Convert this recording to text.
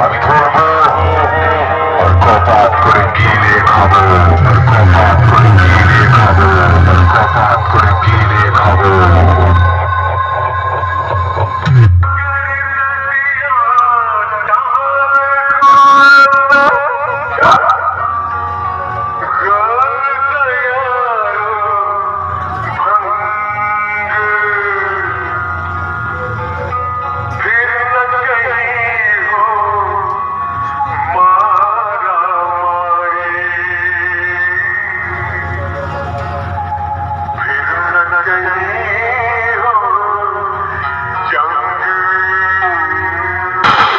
আমি ধরবো